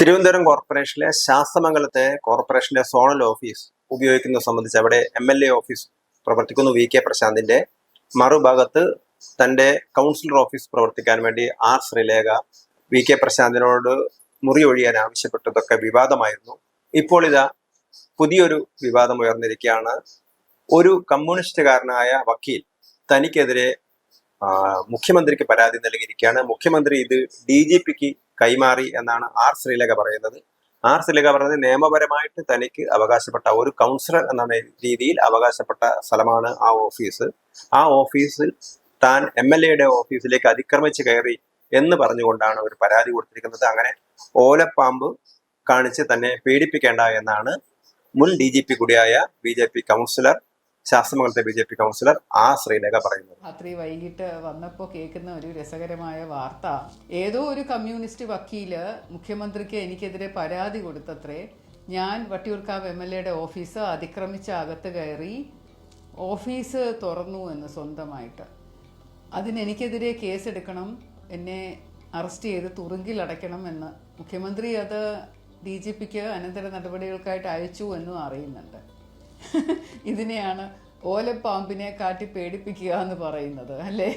തിരുവനന്തപുരം കോർപ്പറേഷനിലെ ശാസ്തമംഗലത്തെ കോർപ്പറേഷന്റെ zonal office ഉപയോഗിക്കുന്നത് സംബന്ധിച്ച് അവിടെ എം എൽ എ ഓഫീസ് പ്രവർത്തിക്കുന്നു വി കെ പ്രശാന്തിന്റെ. മറുഭാഗത്ത് തന്റെ കൗൺസിലർ ഓഫീസ് പ്രവർത്തിക്കാൻ വേണ്ടി ആർ ശ്രീലേഖ വി കെ പ്രശാന്തിനോട് മുറി ഒഴിയാൻ ആവശ്യപ്പെട്ടതൊക്കെ വിവാദമായിരുന്നു. ഇപ്പോൾ ഇതാ പുതിയൊരു വിവാദം ഉയർന്നിരിക്കുകയാണ്. ഒരു കമ്മ്യൂണിസ്റ്റുകാരനായ വക്കീൽ തനിക്കെതിരെ മുഖ്യമന്ത്രിക്ക് പരാതി നൽകിയിരിക്കുകയാണ്. മുഖ്യമന്ത്രി ഇത് ഡി ജി പിക്ക് കൈമാറി എന്നാണ് ആർ ശ്രീലേഖ പറയുന്നത്. ആർ ശ്രീലേഖ പറയുന്നത് നിയമപരമായിട്ട് തനിക്ക് അവകാശപ്പെട്ട ഒരു കൗൺസിലർ എന്ന രീതിയിൽ അവകാശപ്പെട്ട സ്ഥലമാണ് ആ ഓഫീസ് ആ ഓഫീസിൽ താൻ എം എൽ എയുടെ ഓഫീസിലേക്ക് അതിക്രമിച്ച് കയറി എന്ന് പറഞ്ഞുകൊണ്ടാണ് ഒരു പരാതി കൊടുത്തിരിക്കുന്നത്. അങ്ങനെ ഓലപ്പാമ്പ് കാണിച്ച് തന്നെ പീഡിപ്പിക്കേണ്ട എന്നാണ് മുൻ ഡി ജി പി കൂടിയായ ബി ജെ പി കൗൺസിലർ ശാസ്ത്രമംഗലത്തെ ബി ജെ പി കൗൺസിലർ ആ ശ്രീലേഖ പറയുന്നത്. രാത്രി വൈകിട്ട് വന്നപ്പോൾ കേൾക്കുന്ന ഒരു രസകരമായ വാർത്ത. ഏതോ ഒരു കമ്മ്യൂണിസ്റ്റ് വക്കീൽ മുഖ്യമന്ത്രിക്ക് എനിക്കെതിരെ പരാതി കൊടുത്തത്രേ. ഞാൻ വട്ടിയൂർക്കാവ് എം എൽ എയുടെ ഓഫീസ് അതിക്രമിച്ച് അകത്ത് കയറി ഓഫീസ് തുറന്നു എന്ന് സ്വന്തമായിട്ട്. അതിന് എനിക്കെതിരെ കേസെടുക്കണം എന്നെ അറസ്റ്റ് ചെയ്ത് തുറുങ്കിൽ അടയ്ക്കണം എന്ന്. മുഖ്യമന്ത്രി അത് ഡി ജി പിക്ക് അനന്തര നടപടികൾക്കായിട്ട് അയച്ചു എന്നും അറിയുന്നുണ്ട്. ഇതിനെയാണ് ഓലപ്പാമ്പിനെ കാട്ടി പേടിപ്പിക്കുക എന്ന് പറയുന്നത് അല്ലേ?